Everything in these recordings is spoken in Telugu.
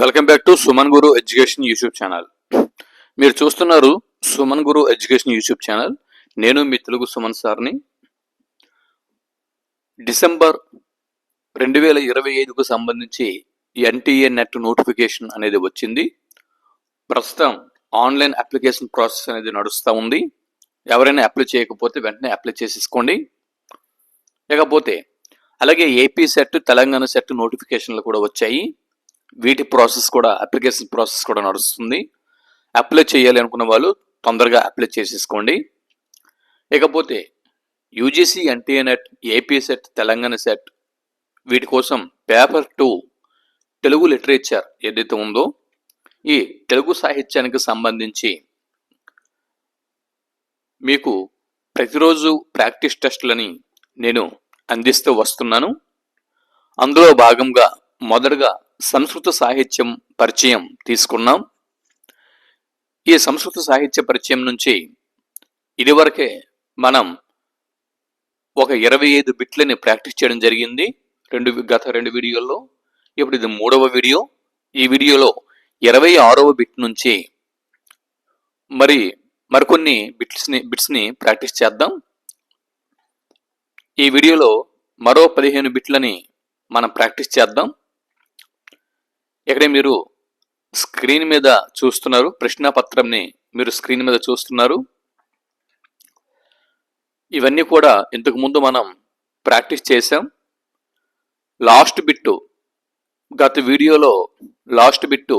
Welcome back to Suman Guru education YouTube channel. మీరు చూస్తున్నారు Suman Guru education YouTube channel. నేను మీ తెలుగు సుమన్ సార్ని. డిసెంబర్ రెండు వేల ఇరవై ఐదుకు సంబంధించి ఎన్టీఏ నెట్ నోటిఫికేషన్ అనేది వచ్చింది. ప్రస్తుతం ఆన్లైన్ అప్లికేషన్ ప్రాసెస్ అనేది నడుస్తూ ఉంది. ఎవరైనా అప్లై చేయకపోతే వెంటనే అప్లై చేసేసుకోండి. లేకపోతే అలాగే ఏపీ సెట్ తెలంగాణ సెట్ నోటిఫికేషన్లు కూడా వచ్చాయి. వీటి ప్రాసెస్ కూడా అప్లికేషన్ ప్రాసెస్ కూడా నడుస్తుంది. అప్లై చేయాలి అనుకున్న వాళ్ళు తొందరగా అప్లై చేసేసుకోండి. ఇకపోతే UGC NTA NET AP SET Telangana SET వీటి కోసం పేపర్ టూ తెలుగు లిటరేచర్ ఏదైతే ఉందో ఈ తెలుగు సాహిత్యానికి సంబంధించి మీకు ప్రతిరోజు ప్రాక్టీస్ టెస్టులని నేను అందిస్తూ వస్తున్నాను. అందులో భాగంగా మొదటగా సంస్కృత సాహిత్యం పరిచయం తీసుకున్నాం. ఈ సంస్కృత సాహిత్య పరిచయం నుంచి ఇదివరకే మనం ఒక ఇరవై ఐదు బిట్లని ప్రాక్టీస్ చేయడం జరిగింది. రెండు గత రెండు వీడియోల్లో ఇప్పుడు ఇది మూడవ వీడియో. ఈ వీడియోలో ఇరవై ఆరవ బిట్ నుంచి మరి మరికొన్ని బిట్స్ని బిట్స్ని ప్రాక్టీస్ చేద్దాం. ఈ వీడియోలో మరో పదిహేను బిట్లని మనం ప్రాక్టీస్ చేద్దాం. ఇక్కడే మీరు స్క్రీన్ మీద చూస్తున్నారు ప్రశ్నాపత్రంని మీరు స్క్రీన్ మీద చూస్తున్నారు. ఇవన్నీ కూడా ఇంతకు ముందు మనం ప్రాక్టీస్ చేసాం లాస్ట్ బిట్టు గత వీడియోలో లాస్ట్ బిట్టు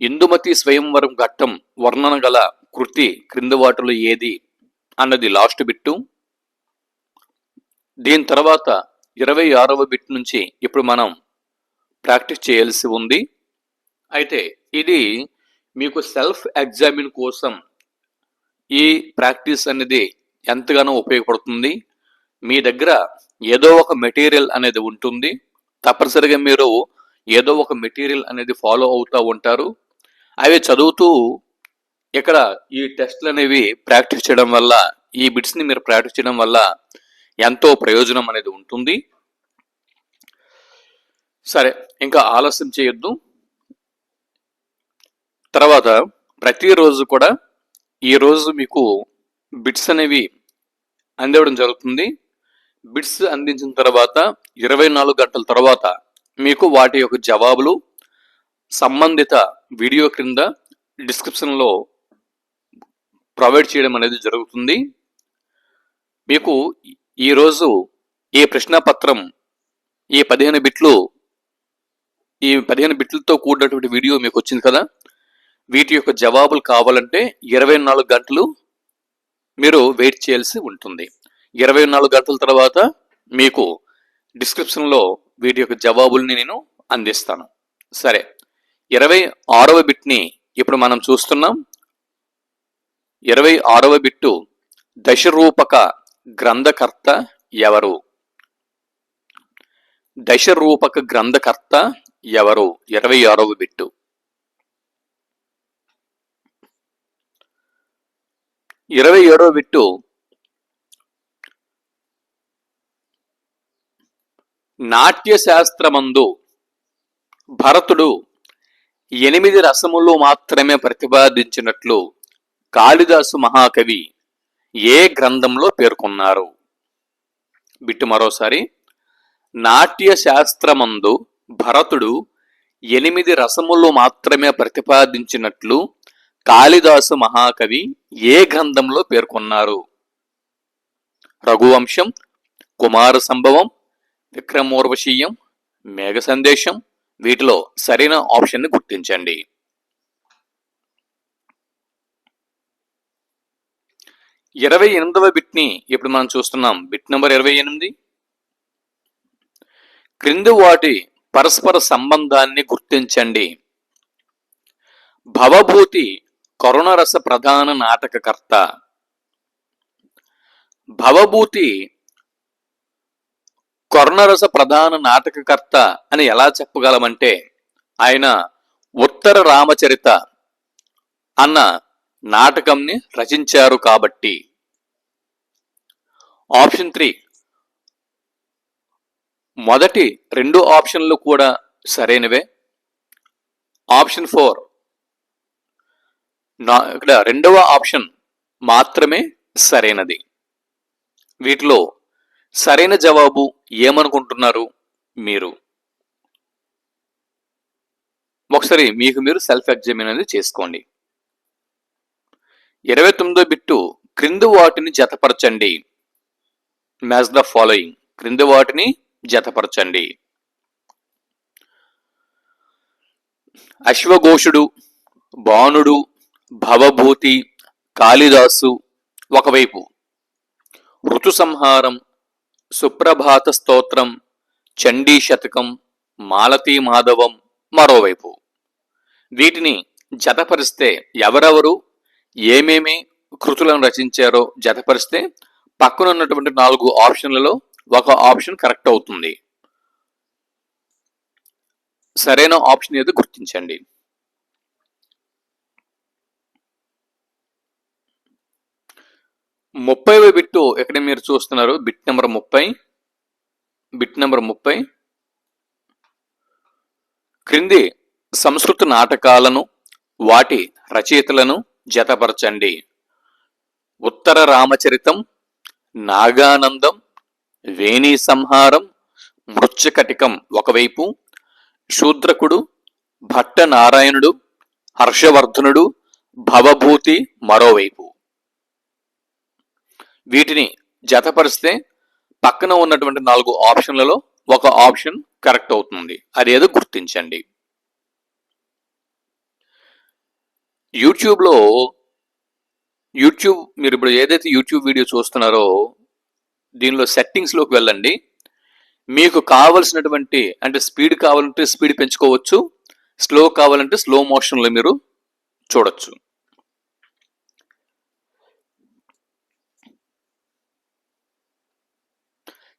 ఇందుమతి స్వయంవరం ఘట్టం వర్ణన గల కృతి క్రింద వాటిలో ఏది అన్నది లాస్ట్ బిట్టు. దీని తర్వాత ఇరవై ఆరవ బిట్ నుంచి ఇప్పుడు మనం ప్రాక్టీస్ చేయాల్సి ఉంది. అయితే ఇది మీకు సెల్ఫ్ ఎగ్జామిన్ కోసం ఈ ప్రాక్టీస్ అనేది ఎంతగానో ఉపయోగపడుతుంది. మీ దగ్గర ఏదో ఒక మెటీరియల్ అనేది ఉంటుంది. తప్పనిసరిగా మీరు ఏదో ఒక మెటీరియల్ అనేది ఫాలో అవుతూ ఉంటారు. అవి చదువుతూ ఇక్కడ ఈ టెస్ట్లు అనేవి ప్రాక్టీస్ చేయడం వల్ల ఈ బిట్స్ని మీరు ప్రాక్టీస్ చేయడం వల్ల ఎంతో ప్రయోజనం అనేది ఉంటుంది. సరే ఇంకా ఆలస్యం చేయొద్దు. తర్వాత ప్రతిరోజు కూడా ఈ రోజు మీకు బిట్స్ అనేవి అందివ్వడం జరుగుతుంది. బిట్స్ అందించిన తర్వాత ఇరవై నాలుగు గంటల తర్వాత మీకు వాటి యొక్క జవాబులు సంబంధిత వీడియో క్రింద డిస్క్రిప్షన్లో ప్రొవైడ్ చేయడం అనేది జరుగుతుంది. మీకు ఈరోజు ఈ ప్రశ్నపత్రం ఈ పదిహేను బిట్లు ఈ పదిహేను బిట్లతో కూడినటువంటి వీడియో మీకు వచ్చింది కదా? వీటి యొక్క జవాబులు కావాలంటే ఇరవై నాలుగు గంటలు మీరు వెయిట్ చేయాల్సి ఉంటుంది. ఇరవై నాలుగు గంటల తర్వాత మీకు డిస్క్రిప్షన్లో వీటి యొక్క జవాబుల్ని నేను అందిస్తాను. సరే ఇరవై ఆరవ బిట్ని ఇప్పుడు మనం చూస్తున్నాం. ఇరవై ఆరవ బిట్టు దశరూపక గ్రంథకర్త ఎవరు? దశరూపక గ్రంథకర్త ఎవరు? ఇరవై ఆరవ బిట్టు. ఇరవై ఏడవ బిట్టు నాట్య శాస్త్రమందు భరతుడు ఎనిమిది రసములు మాత్రమే ప్రతిపాదించినట్లు కాళిదాసు మహాకవి ఏ గ్రంథంలో పేర్కొన్నారు? బిట్టు మరోసారి నాట్య శాస్త్రమందు భరతుడు ఎనిమిది రసములు మాత్రమే ప్రతిపాదించినట్లు కాళిదాసు మహాకవి ఏ గ్రంథంలో పేర్కొన్నారు? రఘువంశం కుమార సంభవం విక్రమోర్వశీయం మేఘ సందేశం వీటిలో సరైన ఆప్షన్ని గుర్తించండి. ఇరవై ఎనిమిదవ బిట్ని ఇప్పుడు మనం చూస్తున్నాం. బిట్ నెంబర్ ఇరవై ఎనిమిది. క్రింది వాటి పరస్పర సంబంధాన్ని గుర్తించండి. భవభూతి కరుణరస ప్రధాన నాటకకర్త. భవభూతి కరుణరస ప్రధాన నాటకకర్త అని ఎలా చెప్పగలమంటే ఆయన ఉత్తర రామచరిత అన్న నాటకంని రచించారు కాబట్టి. ఆప్షన్ త్రీ మొదటి రెండు ఆప్షన్లు కూడా సరైనవే. Option four. నా ఇక్కడ రెండవ ఆప్షన్ మాత్రమే సరైనది. వీటిలో సరైన జవాబు ఏమనుకుంటున్నారు మీరు? ఒకసారి మీకు మీరు సెల్ఫ్ ఎగ్జామిన్ అనేది చేసుకోండి. ఇరవై తొమ్మిదో బిట్టు క్రింది వాటిని జతపరచండి. మ్యాచ్ ద ఫాలోయింగ్ క్రింది వాటిని జతపరచండి. అశ్వఘోషుడు బాణుడు భవభూతి కాళిదాసు ఒకవైపు. ఋతుసంహారం సుప్రభాత స్తోత్రం చండీ శతకం మాలతీ మాధవం మరోవైపు. వీటిని జతపరిస్తే ఎవరెవరు ఏమేమి కృతులను రచించారో జతపరిస్తే పక్కన ఉన్నటువంటి నాలుగు ఆప్షన్లలో ఒక ఆప్షన్ కరెక్ట్ అవుతుంది. సరైన ఆప్షన్ ఏదో గుర్తించండి. ముప్పై బిట్టు ఎక్కడ మీరు చూస్తున్నారు? బిట్ నెంబర్ ముప్పై బిట్ నెంబర్ ముప్పై. క్రింది సంస్కృత నాటకాలను వాటి రచయితలను జతపరచండి. ఉత్తర రామచరితం నాగానందం వేణీ సంహారం మృత్యకటికం ఒకవైపు శూద్రకుడు భట్ట నారాయణుడు హర్షవర్ధనుడు భవభూతి మరోవైపు. వీటిని జతపరిస్తే పక్కన ఉన్నటువంటి నాలుగు ఆప్షన్లలో ఒక ఆప్షన్ కరెక్ట్ అవుతుంది. అదేదో గుర్తించండి. యూట్యూబ్లో యూట్యూబ్ మీరు ఇప్పుడు ఏదైతే యూట్యూబ్ వీడియో చూస్తున్నారో దీనిలో సెట్టింగ్స్లోకి వెళ్ళండి. మీకు కావలసినటువంటి అంటే స్పీడ్ కావాలంటే స్పీడ్ పెంచుకోవచ్చు. స్లో కావాలంటే స్లో మోషన్లో మీరు చూడొచ్చు.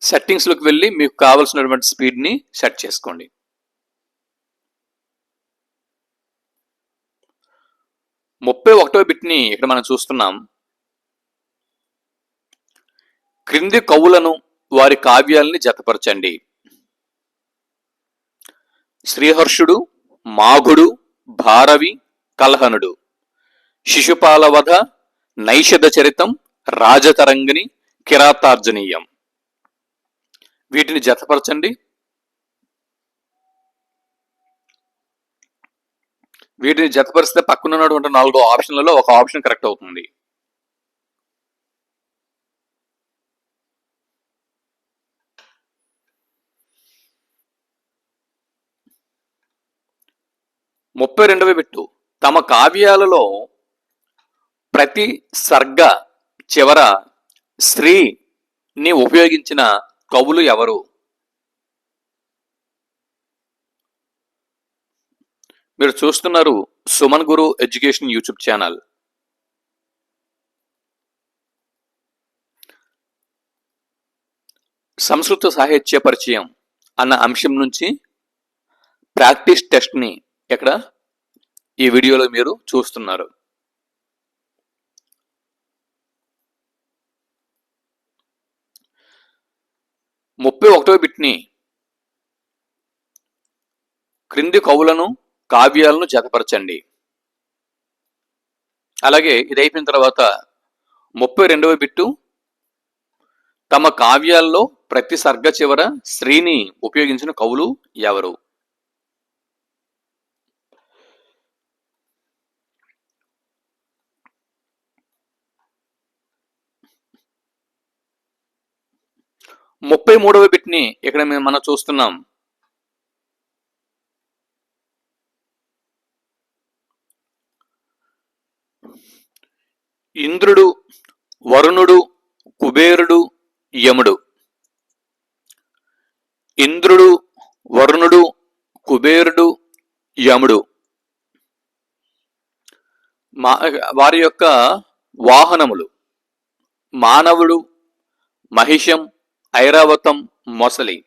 సెట్టింగ్స్లోకి వెళ్ళి మీకు కావలసినటువంటి స్పీడ్ని సెట్ చేసుకోండి. ముప్పై ఒకటో బిట్ని ఇక్కడ మనం చూస్తున్నాం. క్రింది కవులను వారి కావ్యాల్ని జతపరచండి. శ్రీహర్షుడు మాఘుడు భారవి కలహనుడు. శిశుపాలవధ నైషధ చరితం రాజతరంగిణి కిరాతార్జనీయం. వీటిని జతపరచండి. వీటిని జతపరిస్తే పక్కనున్నటువంటి నాలుగో ఆప్షన్లలో ఒక ఆప్షన్ కరెక్ట్ అవుతుంది. ముప్పై రెండవ బిట్టు. తమ కావ్యాలలో ప్రతి సర్గ చివర స్త్రీని ఉపయోగించిన కవులు ఎవరు? మీరు చూస్తున్నారు Suman Guru education YouTube channel. సంస్కృత సాహిత్య పరిచయం అన్న అంశం నుంచి ప్రాక్టీస్ టెస్ట్ని ఎక్కడ? ఈ వీడియోలో మీరు చూస్తున్నారు. ముప్పై ఒకటో బిట్ని క్రింది కవులను కావ్యాలను జతపరచండి. అలాగే ఇది అయిపోయిన తర్వాత ముప్పై రెండవ బిట్టు తమ కావ్యాల్లో ప్రతి సర్గ చివర స్త్రీని ఉపయోగించిన కవులు ఎవరు? ముప్పై మూడవ బిట్ని ఇక్కడ మేము మనం చూస్తున్నాం. ఇంద్రుడు వరుణుడు కుబేరుడు యముడు. ఇంద్రుడు వరుణుడు కుబేరుడు యముడు. మా వారి యొక్క వాహనములు మానవుడు మహిషం ఐరావతం మొసలి.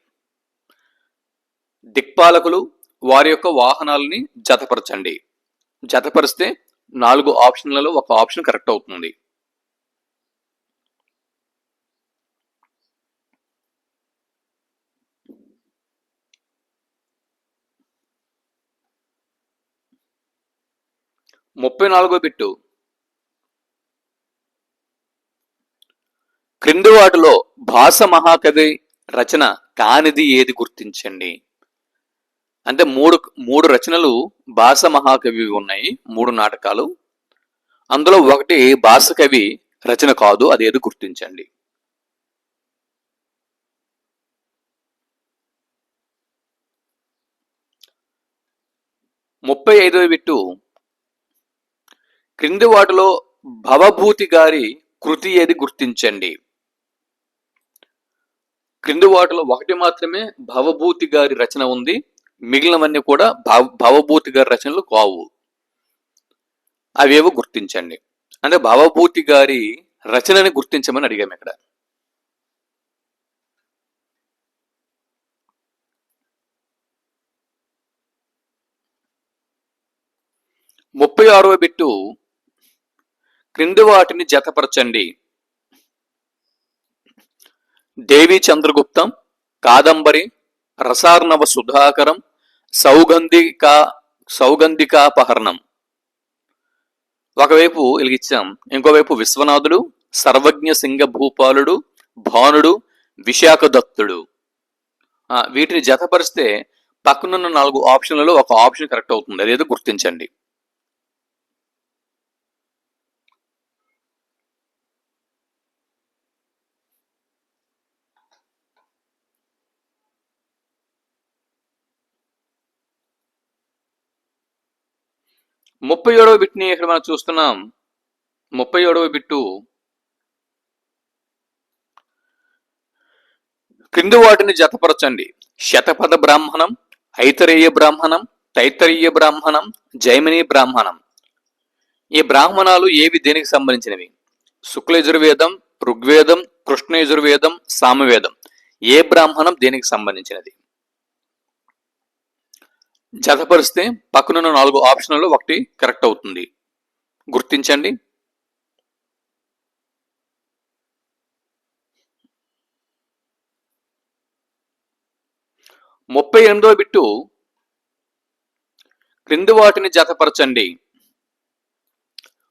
దిక్పాలకులు వారి యొక్క వాహనాలని జతపరచండి. జతపరిస్తే నాలుగు ఆప్షన్లలో ఒక ఆప్షన్ కరెక్ట్ అవుతుంది. ముప్పై నాలుగో బిట్టు. క్రింది వాటిలో భాస మహాకవి రచన కానిది ఏది గుర్తించండి? అంటే మూడు మూడు రచనలు భాస మహాకవి ఉన్నాయి మూడు నాటకాలు. అందులో ఒకటి భాష కవి రచన కాదు అది ఏది గుర్తించండి? ముప్పై ఐదవ విట్టు. క్రింది వాటిలో భవభూతి గారి కృతి ఏది గుర్తించండి? క్రింది వాటిలో ఒకటి మాత్రమే భవభూతి గారి రచన ఉంది. మిగిలినవన్నీ కూడా భవ భవభూతి గారి రచనలు కావు. అవేవో గుర్తించండి. అంటే భవభూతి గారి రచనని గుర్తించమని అడిగాము ఇక్కడ. ముప్పై ఆరవ బిట్టు క్రింది వాటిని జతపరచండి. దేవి చంద్రగుప్తం కాదంబరి రసార్ణవ సుధాకరం సౌగంధికా సౌగంధికాపహరణం. ఒకవైపు వెలిగించాం ఇంకోవైపు విశ్వనాథుడు సర్వజ్ఞ సింగ భూపాలుడు భానుడు విశాఖదత్తుడు. వీటిని జతపరిస్తే పక్కనున్న నాలుగు ఆప్షన్లలో ఒక ఆప్షన్ కరెక్ట్ అవుతుంది అదేదో గుర్తించండి. ముప్పై ఏడవ బిట్ని ఇక్కడ మనం చూస్తున్నాం. ముప్పై ఏడవ బిట్టు క్రింది వాటిని జతపరచండి. శతపథ బ్రాహ్మణం ఐతరేయ బ్రాహ్మణం తైతరీయ బ్రాహ్మణం జైమిని బ్రాహ్మణం. ఈ బ్రాహ్మణాలు ఏవి దేనికి సంబంధించినవి? శుక్లయజుర్వేదం ఋగ్వేదం కృష్ణయజుర్వేదం సామవేదం. ఏ బ్రాహ్మణం దేనికి సంబంధించినది? జతపరిస్తే పక్కనున్న నాలుగు ఆప్షన్లలో ఒకటి కరెక్ట్ అవుతుంది. గుర్తించండి. ముప్పై ఎనిమిదో బిట్టు క్రింది వాటిని జతపరచండి.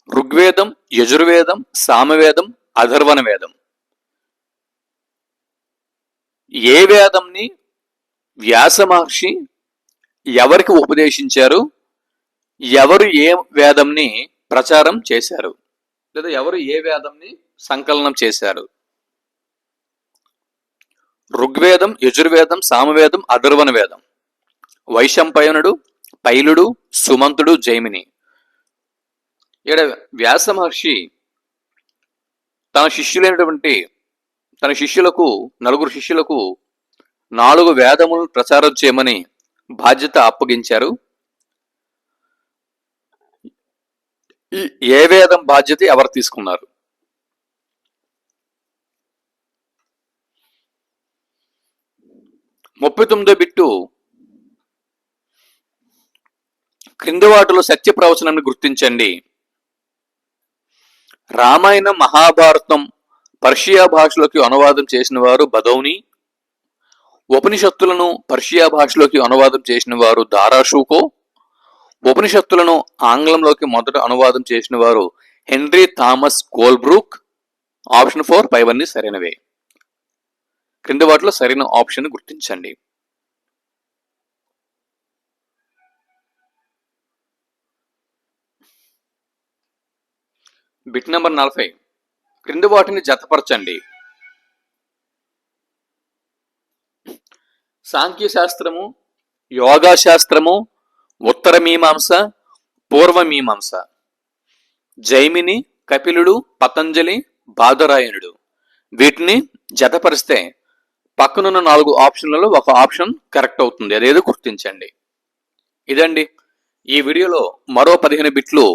ఋగ్వేదం యజుర్వేదం సామవేదం అధర్వణ వేదం ఏ వేదంని వ్యాస మహర్షి ఎవరికి ఉపదేశించారు? ఎవరు ఏ వేదంని ప్రచారం చేశారు? లేదా ఎవరు ఏ వేదంని సంకలనం చేశారు? ఋగ్వేదం యజుర్వేదం సామవేదం అధర్వణ వేదం. వైశంపయనుడు పైలుడు సుమంతుడు జైమిని. ఇక్కడ వ్యాస మహర్షి తన శిష్యులైనటువంటి తన శిష్యులకు నలుగురు శిష్యులకు నాలుగు వేదములను ప్రచారం చేయమని బాధ్యత అప్పగించారు. ఏ వేదం బాధ్యత ఎవరు తీసుకున్నారు? ముప్పై తొమ్మిదో బిట్టు క్రింది వాటిలో సత్య ప్రవచనాన్ని గుర్తించండి. రామాయణం మహాభారతం పర్షియా భాషలోకి అనువాదం చేసిన వారు బదౌని ఉపనిషత్తులను పర్షియా భాషలోకి అనువాదం చేసిన వారు దారాషూకో. ఉపనిషత్తులను ఆంగ్లంలోకి మొదట అనువాదం చేసిన వారు Henry Thomas Colebrooke. Option four పైవన్నీ సరైనవే. క్రింది వాటిలో సరైన ఆప్షన్ గుర్తించండి. బిట్ నెంబర్ నలభై. క్రింది వాటిని జతపరచండి. సాంఖ్య శాస్త్రము యోగా శాస్త్రము ఉత్తర మీమాంస పూర్వ మీమాంస. జైమిని కపిలుడు పతంజలి బాదరాయణుడు వీటిని జతపరిస్తే పక్కనున్న నాలుగు ఆప్షన్లలో ఒక ఆప్షన్ కరెక్ట్ అవుతుంది. అదేదో గుర్తించండి. ఇదండి. ఈ వీడియోలో మరో పదిహేను బిట్లు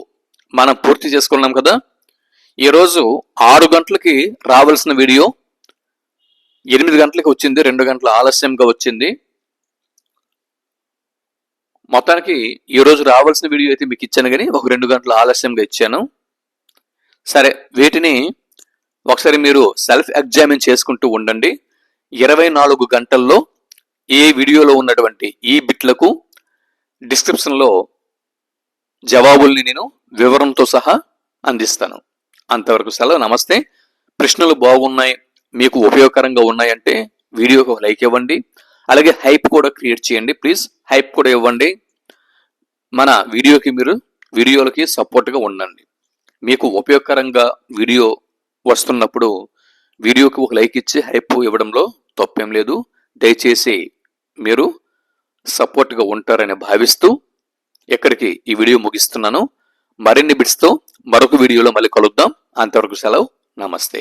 మనం పూర్తి చేసుకున్నాం కదా. ఈరోజు ఆరు గంటలకి రావాల్సిన వీడియో ఎనిమిది గంటలకు వచ్చింది రెండు గంటల ఆలస్యంగా వచ్చింది. మొత్తానికి ఈరోజు రావాల్సిన వీడియో అయితే మీకు ఇచ్చాను కానీ ఒక రెండు గంటల ఆలస్యంగా ఇచ్చాను. సరే వీటిని ఒకసారి మీరు సెల్ఫ్ ఎగ్జామిన్ చేసుకుంటూ ఉండండి. ఇరవై నాలుగు గంటల్లో ఏ వీడియోలో ఉన్నటువంటి ఈ బిట్లకు డిస్క్రిప్షన్లో జవాబుల్ని నేను వివరంతో సహా అందిస్తాను. అంతవరకు సెలవు. నమస్తే. ప్రశ్నలు బాగున్నాయి. మీకు ఉపయోగకరంగా ఉన్నాయంటే వీడియోకి ఒక లైక్ ఇవ్వండి. అలాగే హైప్ కూడా క్రియేట్ చేయండి. ప్లీజ్ హైప్ కూడా ఇవ్వండి. మన వీడియోకి మీరు వీడియోలకి సపోర్ట్గా ఉండండి. మీకు ఉపయోగకరంగా వీడియో వస్తున్నప్పుడు వీడియోకి ఒక లైక్ ఇచ్చి హైప్ ఇవ్వడంలో తప్పేం లేదు. దయచేసి మీరు సపోర్ట్గా ఉంటారని భావిస్తూ ఇక్కడికి ఈ వీడియో ముగిస్తున్నాను. మరిన్ని బిట్స్తో మరొక వీడియోలో మళ్ళీ కలుద్దాం. అంతవరకు సెలవు. నమస్తే.